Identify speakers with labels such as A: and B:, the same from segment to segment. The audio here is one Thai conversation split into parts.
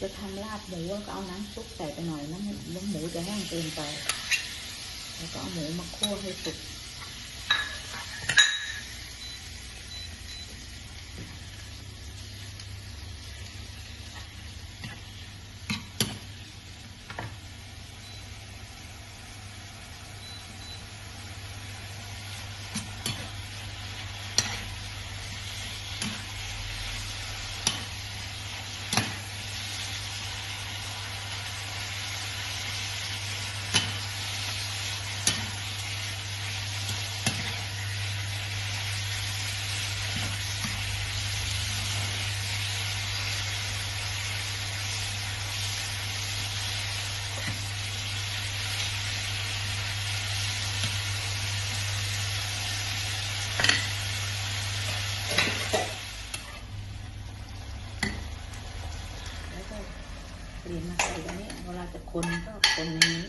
A: จะทำลาบหมูก็เอาน้ำซุปใส่ไปหน่อยน้ำน้ำหมูจะแห้งเกินไป แล้วก็เอาหมูมาคั่วให้สุก แล้วก็ เปลี่ยนมาใส่อันนี้เวลาจะคนก็คนในนี้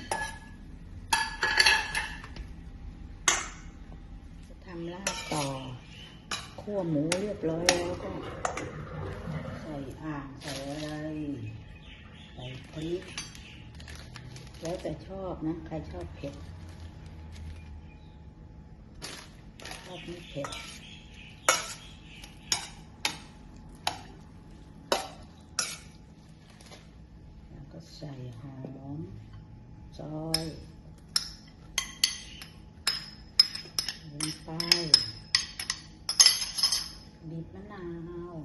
A: จะทำลาบต่อคั่วหมูเรียบร้อยแล้วก็ ใส่อ่างใส่อะไรใส่พริกแล้วแต่ชอบนะ ใครชอบเผ็ดชอบไม่เผ็ด แล้วก็ ใส่หอม ซอยลงไปบีบมะนาว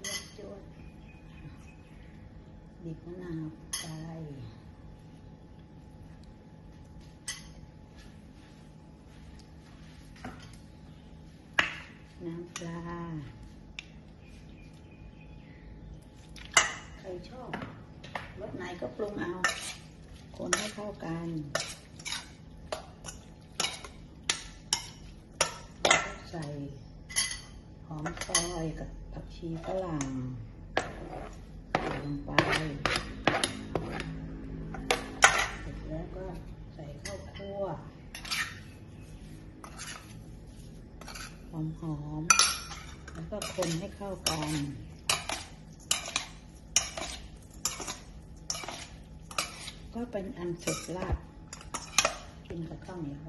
A: จวดจวดบีบมะนาวไปน้ำปลา ใคร ชอบรสไหนก็ปรุงเอา คนให้เข้ากันใส่หอมซอยกับผักชีฝรั่งลงไปเสร็จแล้วก็ใส่ข้าวคั่วหอมหอมๆแล้วก็คนให้เข้ากัน ก็เป็นอันสุดลาบกินกับข้าวเหนียว